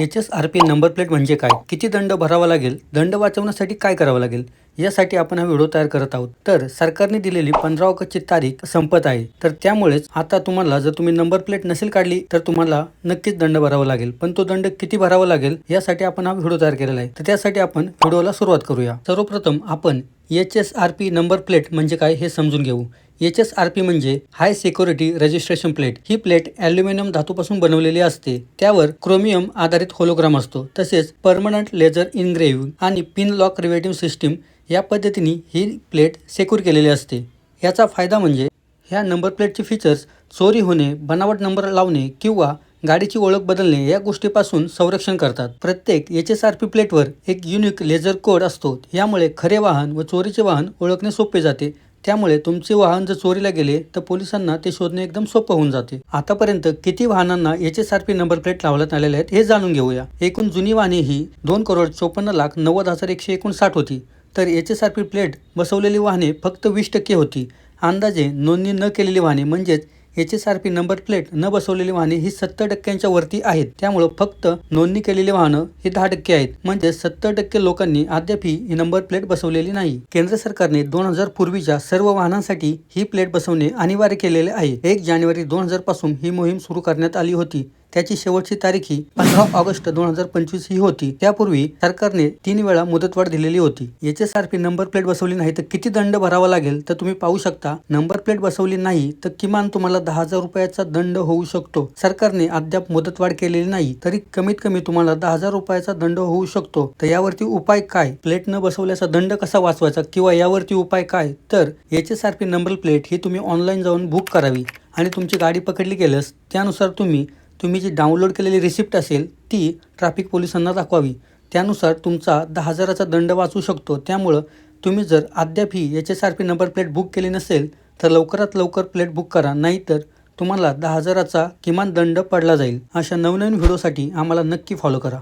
H S R P number plate म्हणजे काय? किती दंड भरावा लागेल? दंड वाचवण्यासाठी काय करावं लागेल? यासाठी आपण हा व्हिडिओ तयार करत आहोत. तर सरकारने दिलेली पंधरा ऑगस्टची तारीख संपत आहे. तर त्यामुळेच आता तुम्हाला जर तुम्ही नंबर प्लेट नसेल काढली तर तुम्हाला नक्कीच दंड भरावा लागेल. पण तो दंड किती भरावा लागेल यासाठी आपण हा व्हिडिओ तयार केलेला आहे. तर त्यासाठी आपण व्हिडिओला सुरुवात करूया. सर्वप्रथम आपण H S R P number plate म्हणजे काय हे समजून घेऊ. एच एस आर पी म्हणजे हाय सिक्युरिटी रजिस्ट्रेशन प्लेट. ही प्लेट ॲल्युमिनियम धातूपासून बनवलेली असते. त्यावर क्रोमियम आधारित होलोग्राम असतो. तसेच परमनंट लेझर इनग्रेव्हिंग आणि पिन लॉक रिवेटिव्ह सिस्टीम या पद्धतीने ही प्लेट सेक्युर केलेली असते. याचा फायदा म्हणजे ह्या नंबर प्लेटचे फीचर्स चोरी होणे बनावट नंबर लावणे किंवा गाडीची ओळख बदलणे या गोष्टीपासून संरक्षण करतात. प्रत्येक एच एस आर पी प्लेटवर एक युनिक लेझर कोड असतो. यामुळे खरे वाहन व चोरीचे वाहन ओळखणे सोपे जाते. त्यामुळे तुमचे वाहन जर चोरीला गेले तर पोलिसांना ते शोधणे एकदम सोपं होऊन जाते. आतापर्यंत किती वाहनांना H S R P number plate लावण्यात आलेले आहेत हे जाणून घेऊया. एकूण जुनी वाहने ही दोन करोड चोपन्न लाख नव्वद हजार एकशे एकोणसाठ होती. तर H S R P plate बसवलेली वाहने फक्त वीस टक्के होती. अंदाजे नोंदणी न केलेली वाहने म्हणजेच H S R P number plate न बसवलेली वाहने ही सत्तर टक्क्यांच्या वरती आहेत. त्यामुळं फक्त नोंदणी केलेली वाहनं हे दहा टक्के आहेत. म्हणजे सत्तर टक्के लोकांनी अद्याप ही नंबर प्लेट बसवलेली नाही. केंद्र सरकारने दोन हजार पूर्वीच्या सर्व वाहनांसाठी ही प्लेट बसवणे अनिवार्य केलेले आहे. एक जानेवारी दोन हजारपासून ही मोहीम सुरू करण्यात आली होती. त्याची शेवटची तारीख ही पंधरा ऑगस्ट दोन हजार पंचवीस ही होती. त्यापूर्वी सरकारने तीन वेळा मुदतवाढ दिलेली होती. H S R P number plate बसवली नाही तर किती दंड भरावा लागेल तर तुम्ही पाहू शकता. नंबर प्लेट बसवली नाही तर किमान तुम्हाला दहा हजार रुपयाचा दंड होऊ शकतो. सरकारने अद्याप मुदतवाढ केलेली नाही तरी कमीत कमी तुम्हाला दहा हजार रुपयाचा दंड होऊ शकतो. तर यावरती उपाय काय? प्लेट न बसवल्याचा दंड कसा वाचवायचा किंवा यावरती उपाय काय? तर H S R P number plate ही तुम्ही ऑनलाईन जाऊन बुक करावी आणि तुमची गाडी पकडली गेल्यास त्यानुसार तुम्ही तुम्ही जी डाउनलोड केलेली रिसिप्ट असेल ती ट्रॅफिक पोलिसांना दाखवावी. त्यानुसार तुमचा दहा हजाराचा दंड वाचू शकतो. त्यामुळं तुम्ही जर अद्याप ही H S R P number plate book केली नसेल तर लवकरात लवकर प्लेट बुक करा. नाहीतर तुम्हाला दहा हजाराचा किमान दंड पडला जाईल. अशा नवनवीन व्हिडिओसाठी आम्हाला नक्की फॉलो करा.